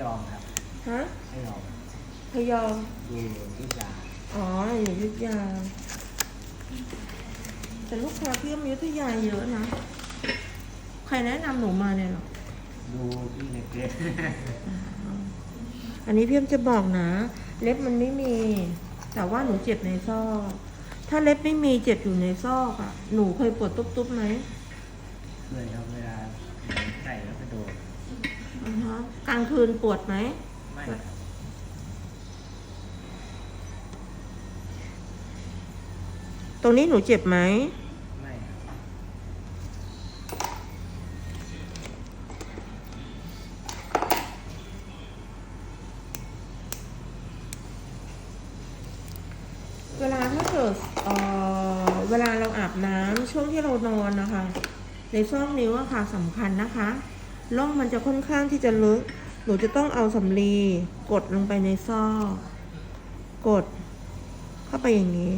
ยอมครับฮะไม่ยอมพยอมดูที่ยาอ๋ออยู่อยุธยา แต่ลูกค้าที่อยุธยาเยอะนะ ใครแนะนำหนูมาเนี่ยหรอดูที่ในเฟซอันนี้พี่เอ็มจะบอกนะ เล็บมันไม่มี แต่ว่าหนูเจ็บในซอก ถ้าเล็บไม่มีเจ็บอยู่ในซอกอะ่ะ หนูเคยปวดตุ๊บๆไหมเลยครับเวลาใส่แล้วกระโดด อือ ฮะกลางคืนปวดไหมไม่ครับตรงนี้หนูเจ็บไหมไม่ครับเวลาถ้าเกิดเอ่อเวลาเราอาบน้ำช่วงที่เรานอนนะคะ ในซอกนิ้วอะค่ะสำคัญนะคะ ร่องมันจะค่อนข้างที่จะลึก หนูจะต้องเอาสำลีกดลงไปในซอก กด เข้าไปอย่างนี้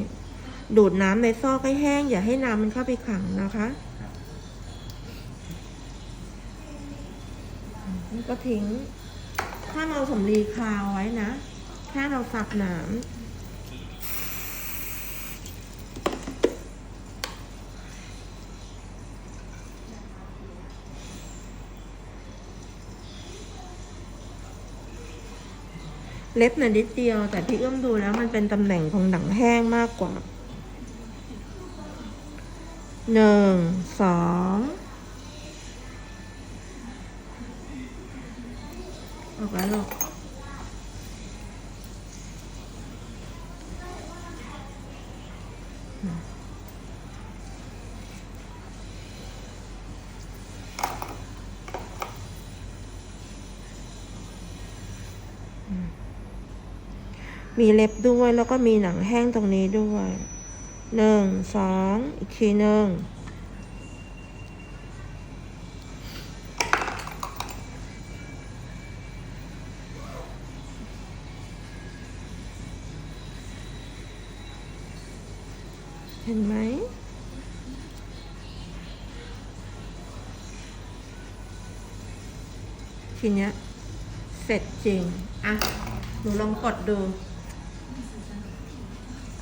ดูดน้ำในซอกให้แห้ง อย่าให้น้ำมันเข้าไปขังนะคะก็ทิ้ง ถ้าเราสำลีคาวไว้นะแค่เราสับหนาม เล็บน่ะนิดเดียว แต่พี่เอื้อมดูแล้วมันเป็นตำแหน่งของหนังแห้งมากกว่าหนึ่งสองออกแล้วหรอกมี มีเล็บด้วยแล้วก็มีหนังแห้งตรงนี้ด้วยหนึ่งสองอีกทีหนึ่งเห็นไหมทีเนี้ยเสร็จจริง อะ หนูลองกดดู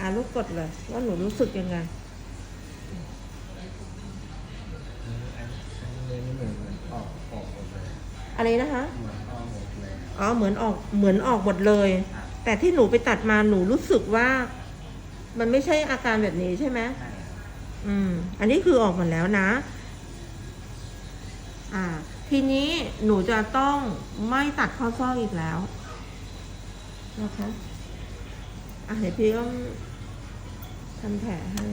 อะลูกกดเลย ว่าหนูรู้สึกยังไงอันนี้เหมือนเหมือนออกออกหมดเลยอะไรนะคะเหมือนออกหมดเลยอ๋อเหมือนออกเหมือนออกหมดเลยครับแต่ที่หนูไปตัดมาหนูรู้สึกว่า มันไม่ใช่อาการแบบนี้ใช่ไหมใช่ครับอืม อันนี้คือออกหมดแล้วนะ อ่า ทีนี้หนูจะต้องไม่ตัดข้อซอกอีกแล้วนะคะ อะเดี๋ยวพี่ก็ทำแผลให้